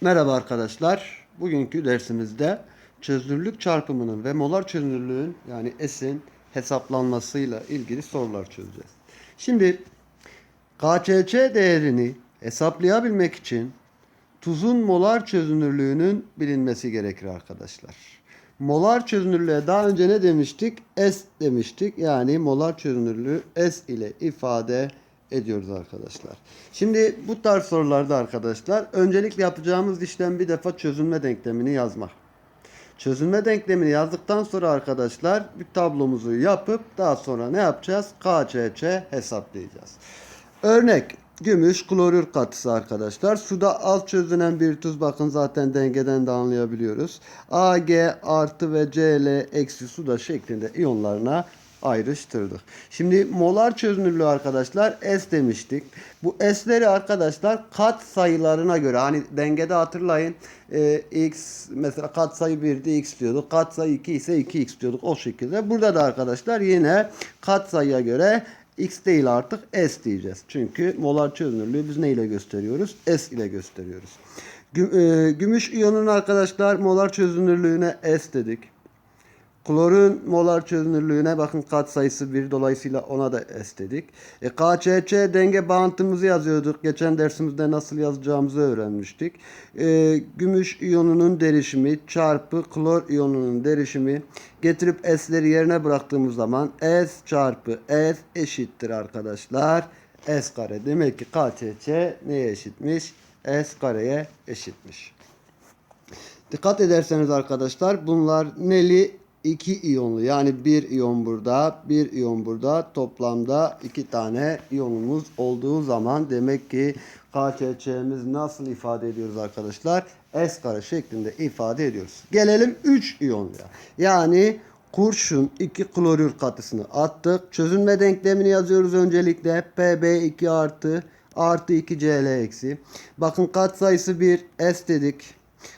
Merhaba arkadaşlar. Bugünkü dersimizde çözünürlük çarpımının ve molar çözünürlüğün yani S'in hesaplanmasıyla ilgili sorular çözeceğiz. Şimdi KÇÇ değerini hesaplayabilmek için tuzun molar çözünürlüğünün bilinmesi gerekir arkadaşlar. Molar çözünürlüğe daha önce ne demiştik? S demiştik. Yani molar çözünürlüğü S ile ifade ediyoruz arkadaşlar. Şimdi bu tarz sorularda arkadaşlar öncelikle yapacağımız işlem bir defa çözünme denklemini yazmak. Çözünme denklemini yazdıktan sonra arkadaşlar bir tablomuzu yapıp daha sonra ne yapacağız? KÇÇ hesaplayacağız. Örnek gümüş klorür katısı arkadaşlar. Suda az çözünen bir tuz bakın zaten dengeden de anlayabiliyoruz. Ag artı ve Cl eksi suda şeklinde iyonlarına ayrıştırdık. Şimdi molar çözünürlüğü arkadaşlar S demiştik. Bu S'leri arkadaşlar kat sayılarına göre hani dengede hatırlayın e, X mesela kat sayı 1'de X diyorduk. Kat sayı 2 ise 2X diyorduk o şekilde. Burada da arkadaşlar yine kat sayıya göre X değil artık S diyeceğiz. Çünkü molar çözünürlüğü biz ne ile gösteriyoruz? S ile gösteriyoruz. E, Gümüş iyonun arkadaşlar molar çözünürlüğüne S dedik. Klorun molar çözünürlüğüne bakın kat sayısı 1 dolayısıyla ona da S dedik. E, KÇÇ denge bağıntımızı yazıyorduk. Geçen dersimizde nasıl yazacağımızı öğrenmiştik. E, gümüş iyonunun derişimi çarpı klor iyonunun derişimi getirip S'leri yerine bıraktığımız zaman S çarpı S eşittir arkadaşlar. S kare. Demek ki KÇÇ neye eşitmiş? S kareye eşitmiş. Dikkat ederseniz arkadaşlar bunlar neli iki iyonlu yani bir iyon burada bir iyon burada toplamda iki tane iyonumuz olduğu zaman demek ki KÇÇ'miz nasıl ifade ediyoruz arkadaşlar? S kare şeklinde ifade ediyoruz. Gelelim 3 iyonluya. Yani kurşun 2 klorür katısını attık. Çözünme denklemini yazıyoruz öncelikle. Pb2 artı artı 2 Cl eksi. Bakın kat sayısı 1 S dedik.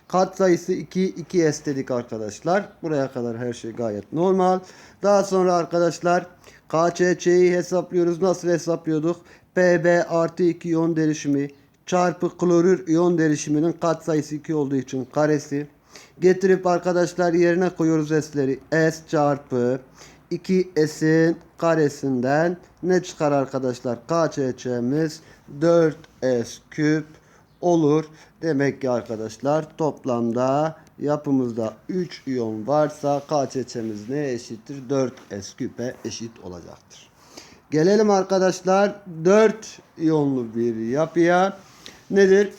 Kat sayısı 2, 2 S dedik arkadaşlar. Buraya kadar her şey gayet normal. Daha sonra arkadaşlar KÇÇ'yi hesaplıyoruz. Nasıl hesaplıyorduk? Pb artı 2 iyon derişimi çarpı klorür iyon derişiminin kat sayısı 2 olduğu için karesi. Getirip arkadaşlar yerine koyuyoruz S'leri. S çarpı 2S'in karesinden ne çıkar arkadaşlar? KÇÇ'miz 4S küp olur. Demek ki arkadaşlar toplamda yapımızda 3 iyon varsa KÇÇ'miz ne eşittir? 4S küpe eşit olacaktır. Gelelim arkadaşlar 4 iyonlu bir yapıya. Nedir?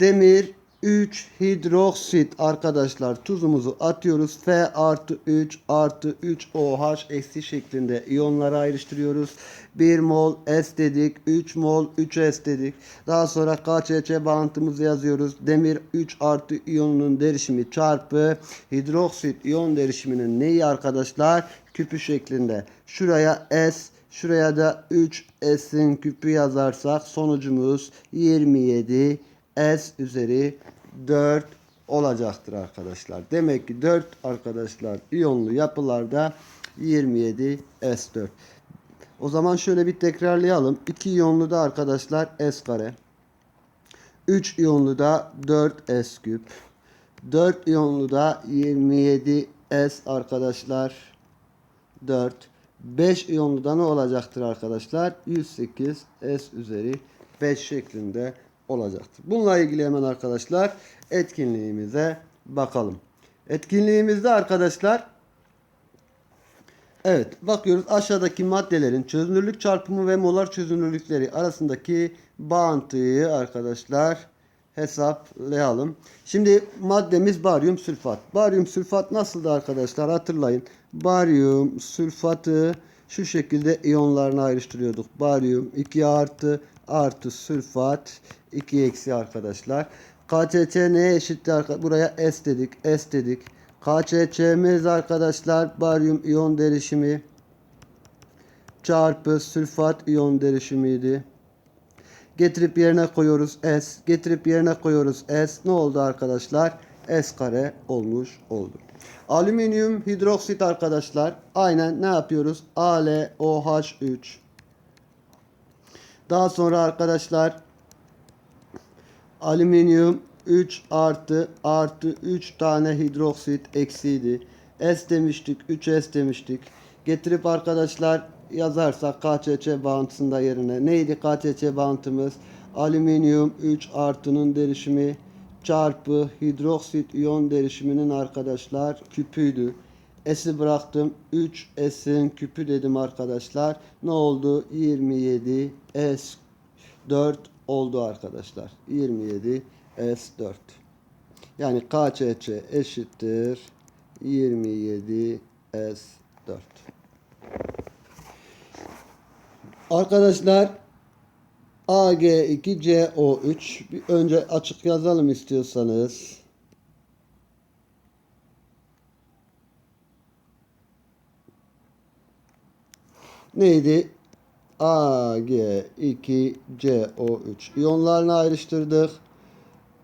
Demir 3 hidroksit arkadaşlar tuzumuzu atıyoruz. F artı 3 artı 3 OH eksi şeklinde iyonlara ayrıştırıyoruz. 1 mol S dedik. 3 mol 3 S dedik. Daha sonra KÇÇ bağıntımızı yazıyoruz. Demir 3 artı iyonunun derişimi çarpı hidroksit iyon derişiminin neyi arkadaşlar? Küpü şeklinde. Şuraya S Şuraya da 3 S'in küpü yazarsak sonucumuz 27 S üzeri 4 olacaktır arkadaşlar. Demek ki 4 arkadaşlar iyonlu yapılarda 27 S4. O zaman şöyle bir tekrarlayalım. 2 iyonlu da arkadaşlar S kare. 3 iyonlu da 4 S küp. 4 iyonlu da 27 S arkadaşlar 4. 5 iyonlu da ne olacaktır arkadaşlar? 108 S üzeri 5 şeklinde olacaktır. Bununla ilgili hemen arkadaşlar etkinliğimize bakalım. Etkinliğimizde arkadaşlar Evet bakıyoruz aşağıdaki maddelerin çözünürlük çarpımı ve molar çözünürlükleri arasındaki bağıntıyı arkadaşlar hesaplayalım. Şimdi maddemiz baryum sülfat. Baryum sülfat nasıldı arkadaşlar hatırlayın. Baryum sülfatı şu şekilde iyonlarına ayrıştırıyorduk. Baryum 2 artı artı sülfat 2 eksi arkadaşlar. KÇÇ neye eşitti arkadaşlar? Buraya S dedik. S dedik. KÇÇ'miz arkadaşlar baryum iyon derişimi çarpı sülfat iyon derişimiydi. Getirip yerine koyuyoruz S. Getirip yerine koyuyoruz S. Ne oldu arkadaşlar? S kare olmuş oldu. Alüminyum hidroksit arkadaşlar. Aynen ne yapıyoruz? AlOH3. Daha sonra arkadaşlar alüminyum 3 artı artı 3 tane hidroksit eksiydi. S demiştik 3S demiştik. Getirip arkadaşlar yazarsak KÇÇ bağıntısında yerine neydi KÇÇ bağıntımız? Alüminyum 3 artının derişimi çarpı hidroksit iyon derişiminin arkadaşlar küpüydü. S'i bıraktım. 3 S'in küpü dedim arkadaşlar. Ne oldu? 27 S 4 oldu arkadaşlar. 27 S4. Yani KÇÇ eşittir 27 S4. Arkadaşlar AG2CO3 bir önce açık yazalım istiyorsanız. Neydi? AG2CO3 iyonlarını ayrıştırdık.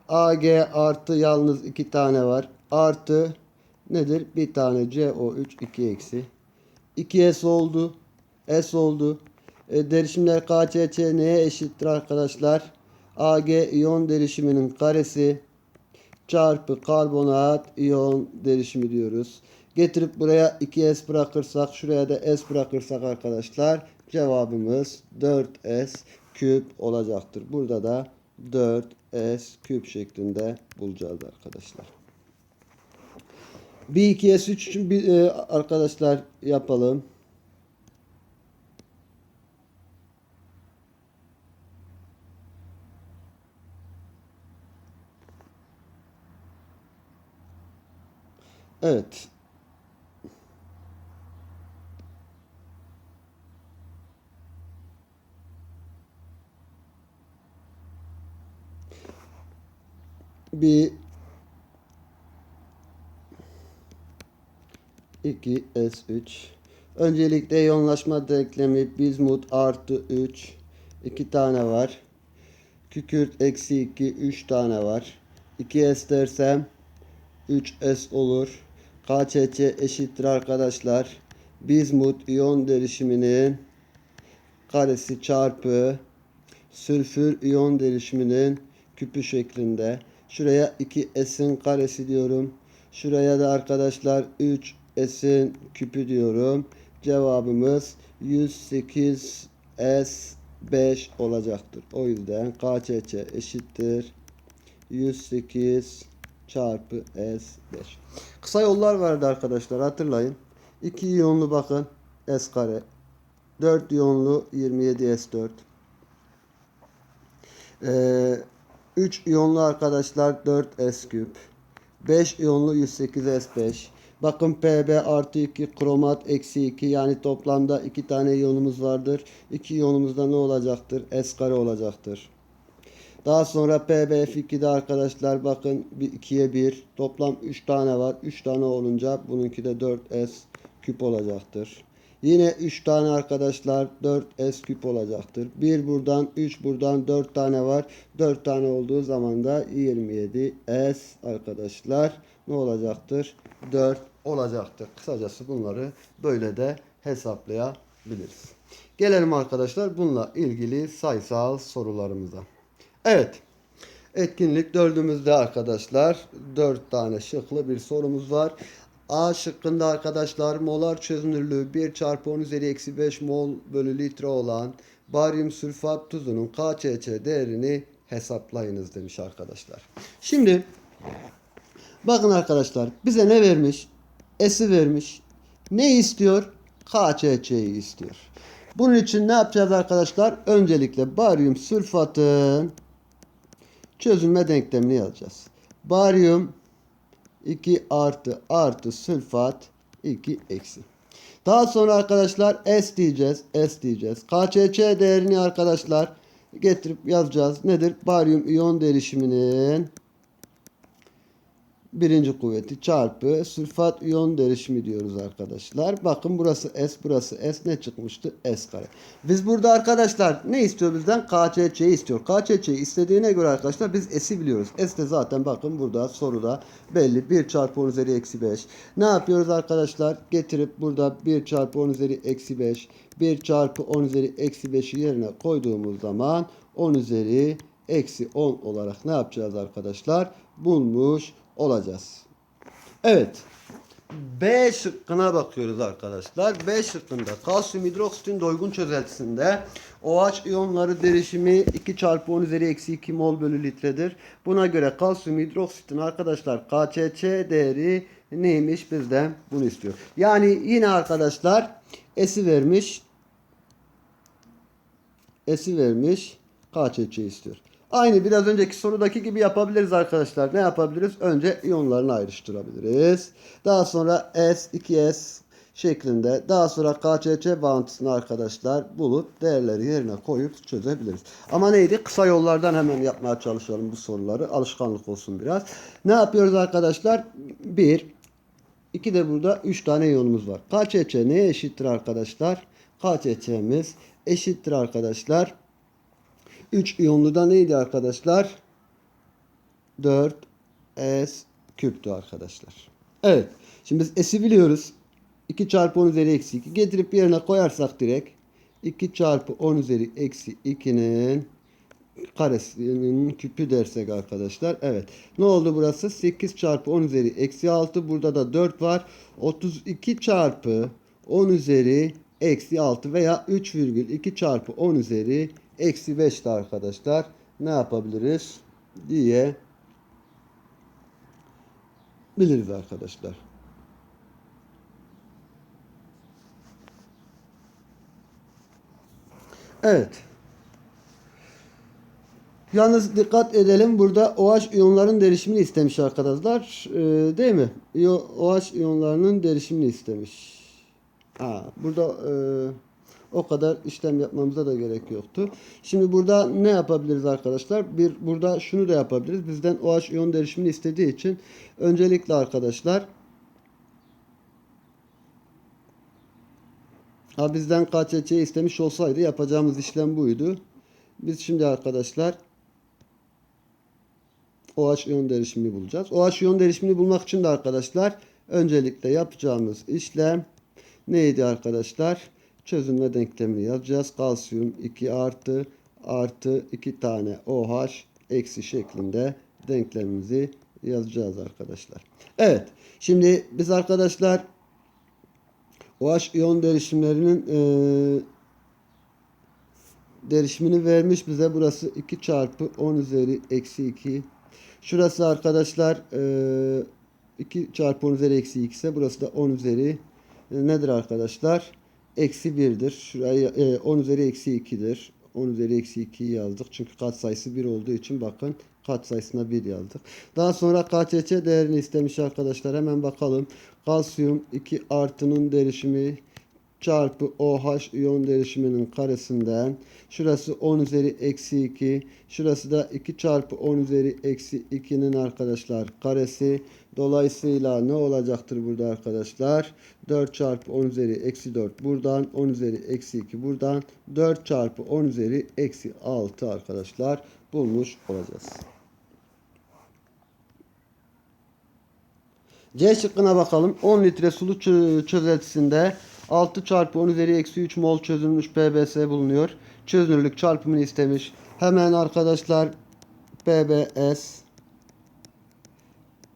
AG artı yalnız iki tane var. Artı nedir? Bir tane CO3 2 eksi. 2S oldu. S oldu. E, derişimler KÇÇ neye eşittir arkadaşlar? AG iyon derişiminin karesi çarpı karbonat iyon derişimi diyoruz. Getirip buraya 2S bırakırsak şuraya da S bırakırsak arkadaşlar cevabımız 4S küp olacaktır. Burada da 4S küp şeklinde bulacağız arkadaşlar. Bir 2S 3 için bir, e, arkadaşlar yapalım. Evet. Bir 2 S3 Öncelikle yoğunlaşma denklemi bizmut artı 3 2 tane var. Kükürt eksi 2 3 tane var. 2S dersem 3S olur. KÇÇ eşittir arkadaşlar. Bizmut iyon derişiminin karesi çarpı sülfür iyon derişiminin küpü şeklinde. Şuraya 2S'in karesi diyorum. Şuraya da arkadaşlar 3S'in küpü diyorum. Cevabımız 108S5 olacaktır. O yüzden KÇÇ eşittir 108 çarpı S5. Kısa yollar vardı arkadaşlar hatırlayın. 2 iyonlu bakın S kare. 4 iyonlu 27 S4. Ee, 3 iyonlu arkadaşlar 4 S küp. 5 iyonlu 108 S5. Bakın Pb artı 2 kromat eksi 2 yani toplamda 2 tane iyonumuz vardır. 2 iyonumuzda ne olacaktır? S kare olacaktır. Daha sonra PbF2'de arkadaşlar bakın 2'ye 1 toplam 3 tane var. 3 tane olunca bununki de 4S küp olacaktır. Yine 3 tane arkadaşlar 4S küp olacaktır. 1 buradan 3 buradan 4 tane var. 4 tane olduğu zaman da 27S arkadaşlar ne olacaktır? 4 olacaktır. Kısacası bunları böyle de hesaplayabiliriz. Gelelim arkadaşlar bununla ilgili sayısal sorularımıza. Evet. Etkinlik dördümüzde arkadaşlar. Dört tane şıklı bir sorumuz var. A şıkkında arkadaşlar molar çözünürlüğü 1 çarpı 10 üzeri eksi 5 mol bölü litre olan baryum sülfat tuzunun KÇÇ değerini hesaplayınız demiş arkadaşlar. Şimdi bakın arkadaşlar bize ne vermiş? S'i vermiş. Ne istiyor? KÇÇ'yi istiyor. Bunun için ne yapacağız arkadaşlar? Öncelikle baryum sülfatın çözülme denklemini yazacağız. Baryum 2 artı artı sülfat 2 eksi. Daha sonra arkadaşlar S diyeceğiz. S diyeceğiz. KÇÇ değerini arkadaşlar getirip yazacağız. Nedir? Baryum iyon derişiminin birinci kuvveti çarpı sülfat iyon derişimi diyoruz arkadaşlar. Bakın burası S burası S ne çıkmıştı? S kare. Biz burada arkadaşlar ne istiyor bizden? KÇÇ'yi istiyor. KÇÇ'yi istediğine göre arkadaşlar biz S'i biliyoruz. S de zaten bakın burada soruda belli. 1 çarpı 10 üzeri eksi 5. Ne yapıyoruz arkadaşlar? Getirip burada 1 çarpı 10 üzeri eksi 5. 1 çarpı 10 üzeri eksi 5'i yerine koyduğumuz zaman 10 üzeri eksi 10 olarak ne yapacağız arkadaşlar? Bulmuş olacağız. Evet. B şıkkına bakıyoruz arkadaşlar. B şıkkında kalsiyum hidroksitin doygun çözeltisinde OH iyonları derişimi 2 çarpı 10 üzeri eksi 2 mol bölü litredir. Buna göre kalsiyum hidroksitin arkadaşlar KÇÇ değeri neymiş bizden bunu istiyor. Yani yine arkadaşlar esi vermiş. Esi vermiş. KÇÇ istiyor. Aynı biraz önceki sorudaki gibi yapabiliriz arkadaşlar. Ne yapabiliriz? Önce iyonlarını ayrıştırabiliriz. Daha sonra S, 2S şeklinde daha sonra KÇÇ bağıntısını arkadaşlar bulup değerleri yerine koyup çözebiliriz. Ama neydi? Kısa yollardan hemen yapmaya çalışalım bu soruları. Alışkanlık olsun biraz. Ne yapıyoruz arkadaşlar? 1 2 de burada 3 tane iyonumuz var. KÇÇ neye eşittir arkadaşlar? KÇÇ'miz eşittir arkadaşlar. 3 iyonluda neydi arkadaşlar? 4 S küptü arkadaşlar. Evet. Şimdi biz S'i biliyoruz. 2 çarpı 10 üzeri eksi 2. Getirip yerine koyarsak direkt 2 çarpı 10 üzeri eksi 2'nin karesinin küpü dersek arkadaşlar. Evet. Ne oldu burası? 8 çarpı 10 üzeri eksi 6. Burada da 4 var. 32 çarpı 10 üzeri eksi 6 veya 3,2 çarpı 10 üzeri eksi 5 de arkadaşlar ne yapabiliriz diye biliriz arkadaşlar. Evet. Yalnız dikkat edelim burada OH iyonların derişimini istemiş arkadaşlar. Ee, değil mi? OH iyonlarının derişimini istemiş. Ha, burada e, o kadar işlem yapmamıza da gerek yoktu. Şimdi burada ne yapabiliriz arkadaşlar? Bir burada şunu da yapabiliriz. Bizden OH iyon derişimini istediği için öncelikle arkadaşlar ha bizden KÇÇ istemiş olsaydı yapacağımız işlem buydu. Biz şimdi arkadaşlar OH iyon derişimini bulacağız. OH iyon derişimini bulmak için de arkadaşlar öncelikle yapacağımız işlem neydi arkadaşlar? Çözünme denklemini yazacağız. Kalsiyum 2 artı artı 2 tane OH eksi şeklinde denklemimizi yazacağız arkadaşlar. Evet. Şimdi biz arkadaşlar OH iyon derişimlerinin e, derişimini vermiş bize. Burası 2 çarpı 10 üzeri eksi 2. Şurası arkadaşlar e, 2 çarpı 10 üzeri eksi 2 ise burası da 10 üzeri e, nedir arkadaşlar? Eksi 1'dir. Şurayı e, 10 üzeri eksi 2'dir. 10 üzeri eksi 2'yi yazdık. Çünkü katsayısı 1 olduğu için bakın katsayısına 1 yazdık. Daha sonra KÇÇ değerini istemiş arkadaşlar. Hemen bakalım. Kalsiyum 2 artının derişimi çarpı OH iyon derişiminin karesinden şurası 10 üzeri eksi 2 şurası da 2 çarpı 10 üzeri eksi 2'nin arkadaşlar karesi dolayısıyla ne olacaktır burada arkadaşlar 4 çarpı 10 üzeri eksi 4 buradan 10 üzeri eksi 2 buradan 4 çarpı 10 üzeri eksi 6 arkadaşlar bulmuş olacağız. C şıkkına bakalım. 10 litre sulu çö- çözeltisinde 6 çarpı 10 üzeri eksi 3 mol çözülmüş PBS bulunuyor. Çözünürlük çarpımını istemiş. Hemen arkadaşlar PBS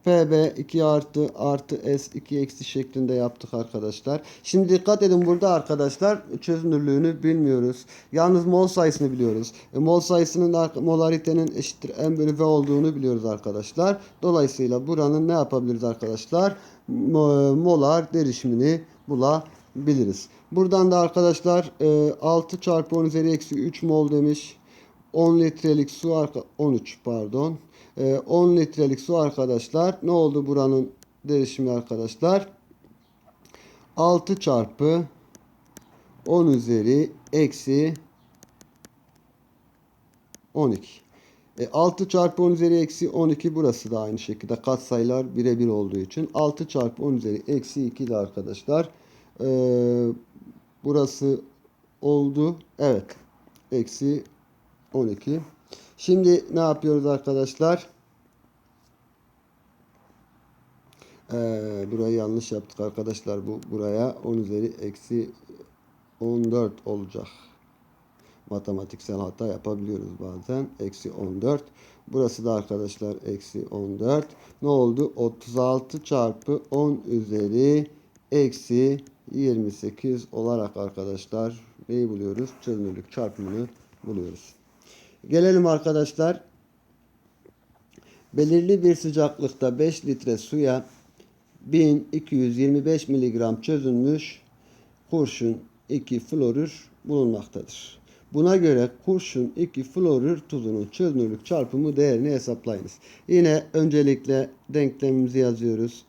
PB 2 artı artı S 2 eksi şeklinde yaptık arkadaşlar. Şimdi dikkat edin burada arkadaşlar çözünürlüğünü bilmiyoruz. Yalnız mol sayısını biliyoruz. E, mol sayısının ar- molaritenin eşittir M bölü V olduğunu biliyoruz arkadaşlar. Dolayısıyla buranın ne yapabiliriz arkadaşlar? Mo- Molar derişimini bulabiliriz. Buradan da arkadaşlar e, 6 çarpı 10 üzeri eksi 3 mol demiş. 10 litrelik su arka 13 pardon. Ee, 10 litrelik su arkadaşlar. Ne oldu buranın derişimi arkadaşlar? 6 çarpı 10 üzeri eksi 12. E, 6 çarpı 10 üzeri eksi 12 burası da aynı şekilde katsayılar birebir olduğu için 6 çarpı 10 üzeri eksi 2 de arkadaşlar ee, burası oldu. Evet. Eksi 12. Şimdi ne yapıyoruz arkadaşlar? Ee, burayı yanlış yaptık arkadaşlar. Bu buraya 10 üzeri eksi 14 olacak. matematiksel hata yapabiliyoruz bazen. Eksi 14. Burası da arkadaşlar eksi 14. Ne oldu? 36 çarpı 10 üzeri eksi 28 olarak arkadaşlar neyi buluyoruz? Çözünürlük çarpımını buluyoruz. Gelelim arkadaşlar. Belirli bir sıcaklıkta 5 litre suya 1225 miligram çözülmüş kurşun 2 florür bulunmaktadır. Buna göre kurşun 2 florür tuzunun çözünürlük çarpımı değerini hesaplayınız. Yine öncelikle denklemimizi yazıyoruz.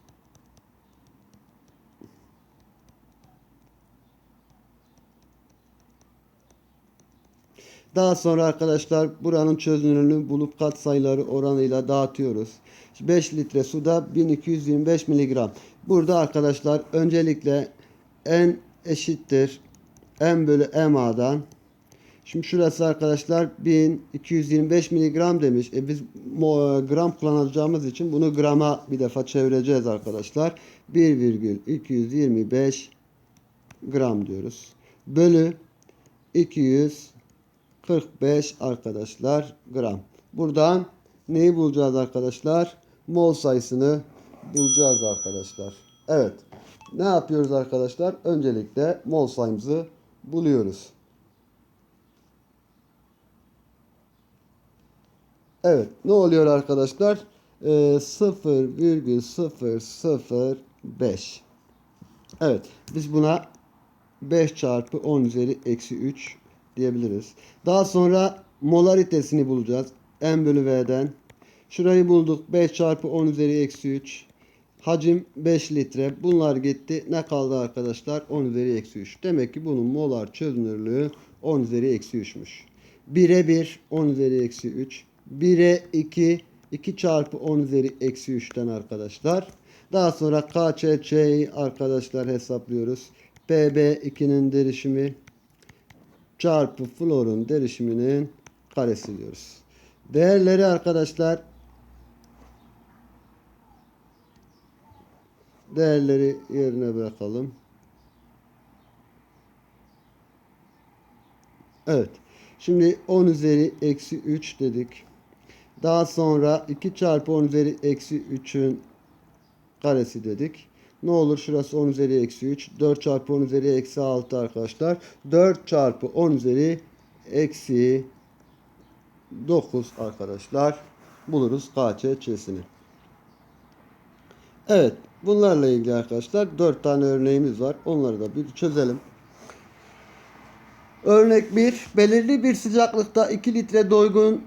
Daha sonra arkadaşlar buranın çözünürlüğünü bulup katsayıları oranıyla dağıtıyoruz. 5 litre suda 1225 miligram. Burada arkadaşlar öncelikle n eşittir m bölü ma'dan. Şimdi şurası arkadaşlar 1225 miligram demiş. E biz gram kullanacağımız için bunu grama bir defa çevireceğiz arkadaşlar. 1,225 gram diyoruz. Bölü 245 arkadaşlar gram. Buradan neyi bulacağız arkadaşlar? Mol sayısını bulacağız arkadaşlar. Evet. Ne yapıyoruz arkadaşlar? Öncelikle mol sayımızı buluyoruz. Evet. Ne oluyor arkadaşlar? Ee, 0,005 Evet. Biz buna 5 çarpı 10 üzeri eksi 3 diyebiliriz. Daha sonra molaritesini bulacağız. M bölü V'den. Şurayı bulduk. 5 çarpı 10 üzeri eksi 3. Hacim 5 litre. Bunlar gitti. Ne kaldı arkadaşlar? 10 üzeri eksi 3. Demek ki bunun molar çözünürlüğü 10 üzeri eksi 3'müş. 1'e 1 10 üzeri eksi 3. 1'e 2 2 çarpı 10 üzeri eksi 3'ten arkadaşlar. Daha sonra KÇÇ'yi arkadaşlar hesaplıyoruz. PB2'nin derişimi çarpı florun derişiminin karesi diyoruz. Değerleri arkadaşlar değerleri yerine bırakalım. Evet. Şimdi 10 üzeri eksi 3 dedik. Daha sonra 2 çarpı 10 üzeri eksi 3'ün karesi dedik. Ne olur şurası 10 üzeri eksi 3. 4 çarpı 10 üzeri eksi 6 arkadaşlar. 4 çarpı 10 üzeri eksi 9 arkadaşlar. Buluruz KÇÇ'sini. Evet. Bunlarla ilgili arkadaşlar 4 tane örneğimiz var. Onları da bir çözelim. Örnek 1. Belirli bir sıcaklıkta 2 litre doygun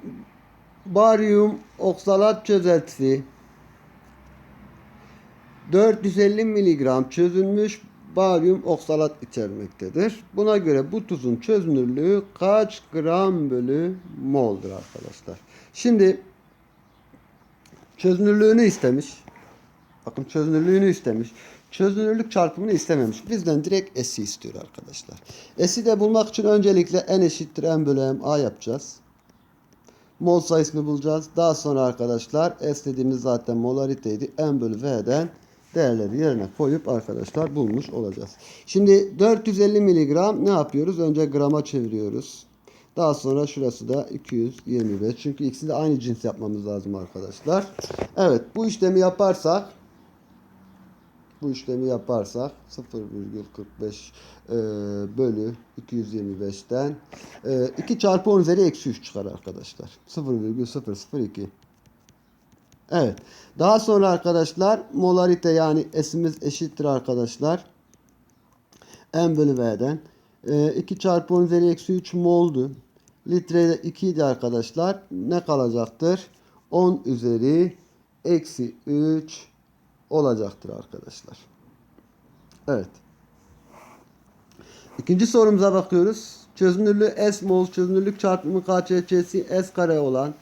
baryum oksalat çözeltisi 450 mg çözülmüş baryum oksalat içermektedir. Buna göre bu tuzun çözünürlüğü kaç gram bölü moldur arkadaşlar. Şimdi çözünürlüğünü istemiş. Bakın çözünürlüğünü istemiş. Çözünürlük çarpımını istememiş. Bizden direkt S'i istiyor arkadaşlar. S'i de bulmak için öncelikle N eşittir M bölü M A yapacağız. Mol sayısını bulacağız. Daha sonra arkadaşlar S dediğimiz zaten molariteydi. M bölü V'den değerleri yerine koyup arkadaşlar bulmuş olacağız. Şimdi 450 miligram ne yapıyoruz? Önce grama çeviriyoruz. Daha sonra şurası da 225. Çünkü ikisi de aynı cins yapmamız lazım arkadaşlar. Evet bu işlemi yaparsak bu işlemi yaparsak 0,45 e, bölü 225'ten e, 2 çarpı 10 üzeri eksi 3 çıkar arkadaşlar. 0,002 Evet. Daha sonra arkadaşlar molarite yani S'imiz eşittir arkadaşlar. M bölü V'den. E, 2 çarpı 10 üzeri eksi 3 moldu. Litrede 2 idi arkadaşlar. Ne kalacaktır? 10 üzeri eksi 3 olacaktır arkadaşlar. Evet. İkinci sorumuza bakıyoruz. Çözünürlüğü S mol çözünürlük çarpımı KÇÇ'si S kare olan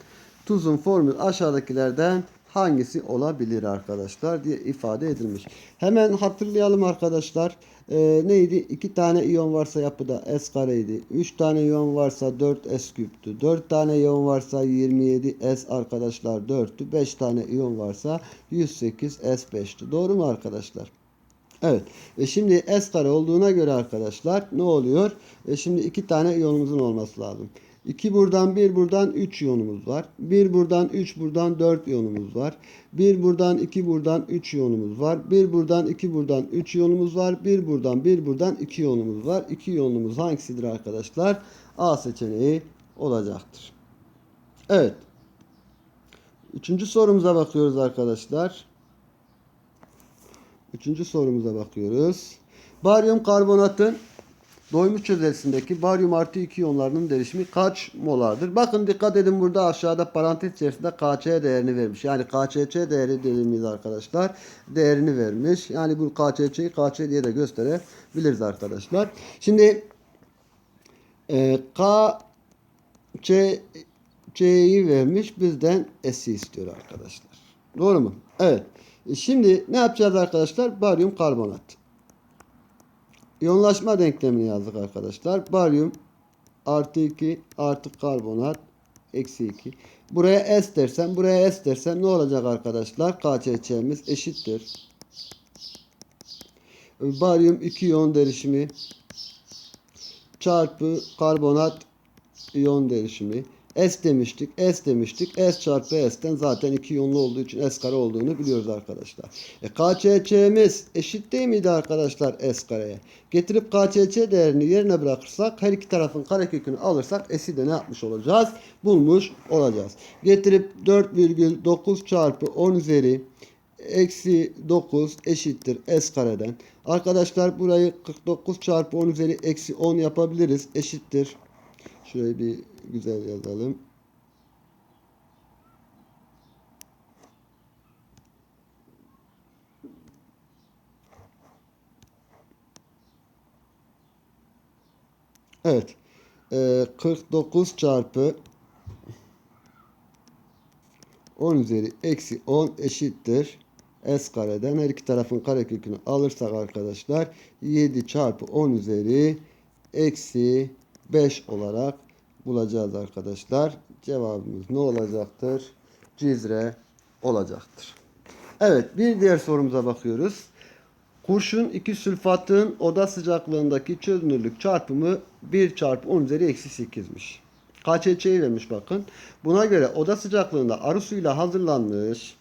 tuzun formülü aşağıdakilerden hangisi olabilir arkadaşlar diye ifade edilmiş. Hemen hatırlayalım arkadaşlar. Ee, neydi? 2 tane iyon varsa yapıda S kareydi. 3 tane iyon varsa 4 S küptü. 4 tane iyon varsa 27 S arkadaşlar 4'tü. 5 tane iyon varsa 108 S 5'ti. Doğru mu arkadaşlar? Evet. E şimdi S kare olduğuna göre arkadaşlar ne oluyor? E şimdi iki tane iyonumuzun olması lazım. 2 buradan 1 buradan 3 iyonumuz var. 1 buradan 3 buradan 4 iyonumuz var. 1 buradan 2 buradan 3 iyonumuz var. 1 buradan 2 buradan 3 iyonumuz var. 1 buradan 1 buradan 2 iyonumuz var. 2 iyonumuz hangisidir arkadaşlar? A seçeneği olacaktır. Evet. Üçüncü sorumuza bakıyoruz arkadaşlar. Üçüncü sorumuza bakıyoruz. Baryum karbonatın doymuş çözeltisindeki baryum artı 2 iyonlarının derişimi kaç molardır? Bakın dikkat edin burada aşağıda parantez içerisinde KC değerini vermiş. Yani KCC değeri dediğimiz arkadaşlar değerini vermiş. Yani bu KCC'yi KC diye de gösterebiliriz arkadaşlar. Şimdi e, K C C'yi vermiş bizden S'i istiyor arkadaşlar. Doğru mu? Evet. E Şimdi ne yapacağız arkadaşlar? Baryum karbonat. İyonlaşma denklemini yazdık arkadaşlar. Baryum artı 2 artı karbonat eksi 2. Buraya S dersem buraya S dersem ne olacak arkadaşlar? KCC'miz eşittir. Baryum 2 iyon derişimi çarpı karbonat iyon derişimi. S demiştik, S demiştik. S çarpı S'ten zaten iki iyonlu olduğu için S kare olduğunu biliyoruz arkadaşlar. E, KCC'miz eşit değil miydi arkadaşlar S kareye? Getirip KCC değerini yerine bırakırsak her iki tarafın karekökünü alırsak S'i de ne yapmış olacağız? Bulmuş olacağız. Getirip 4,9 çarpı 10 üzeri eksi 9 eşittir S kareden. Arkadaşlar burayı 49 çarpı 10 üzeri eksi 10 yapabiliriz. Eşittir. Şurayı bir güzel yazalım. Evet. Ee, 49 çarpı 10 üzeri eksi 10 eşittir. S kareden her iki tarafın karekökünü alırsak arkadaşlar 7 çarpı 10 üzeri eksi 5 olarak bulacağız arkadaşlar. Cevabımız ne olacaktır? Cizre olacaktır. Evet bir diğer sorumuza bakıyoruz. Kurşun 2 sülfatın oda sıcaklığındaki çözünürlük çarpımı 1 çarpı 10 üzeri eksi 8'miş. KÇÇ'yi vermiş bakın. Buna göre oda sıcaklığında arı suyuyla hazırlanmış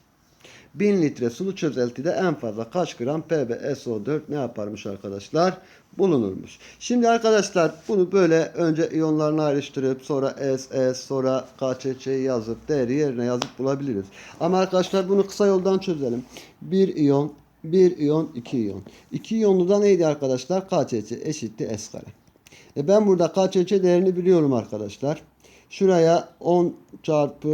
1000 litre sulu çözeltide en fazla kaç gram PbSO4 ne yaparmış arkadaşlar? Bulunurmuş. Şimdi arkadaşlar bunu böyle önce iyonlarını ayrıştırıp sonra S, S sonra KÇÇ'yi yazıp değeri yerine yazıp bulabiliriz. Ama arkadaşlar bunu kısa yoldan çözelim. 1 iyon 1 iyon 2 iyon. 2 iyonlu da neydi arkadaşlar? KÇÇ eşitti S kare. E ben burada KÇÇ değerini biliyorum arkadaşlar. Şuraya 10 çarpı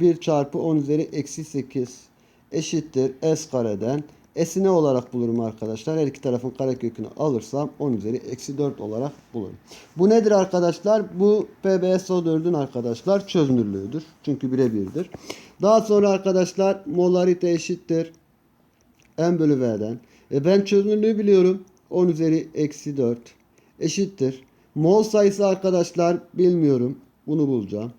1 çarpı 10 üzeri eksi 8 eşittir S kareden. S'i ne olarak bulurum arkadaşlar? Her iki tarafın karekökünü alırsam 10 üzeri eksi 4 olarak bulurum. Bu nedir arkadaşlar? Bu PbSO4'ün arkadaşlar çözünürlüğüdür. Çünkü birebirdir. Daha sonra arkadaşlar molarite eşittir. M bölü V'den. E ben çözünürlüğü biliyorum. 10 üzeri eksi 4 eşittir. Mol sayısı arkadaşlar bilmiyorum. Bunu bulacağım.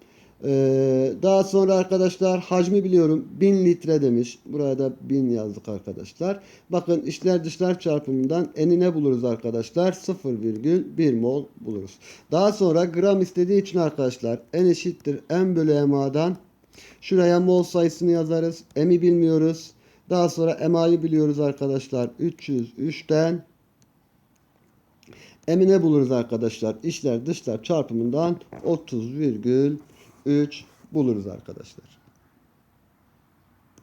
Ee, daha sonra arkadaşlar hacmi biliyorum 1000 litre demiş. Buraya da 1000 yazdık arkadaşlar. Bakın içler dışlar çarpımından eni ne buluruz arkadaşlar? 0,1 mol buluruz. Daha sonra gram istediği için arkadaşlar n eşittir m bölü ma'dan şuraya mol sayısını yazarız. M'i bilmiyoruz. Daha sonra MA'yı biliyoruz arkadaşlar. 303'ten M'i buluruz arkadaşlar? İçler dışlar çarpımından 30,3 buluruz arkadaşlar.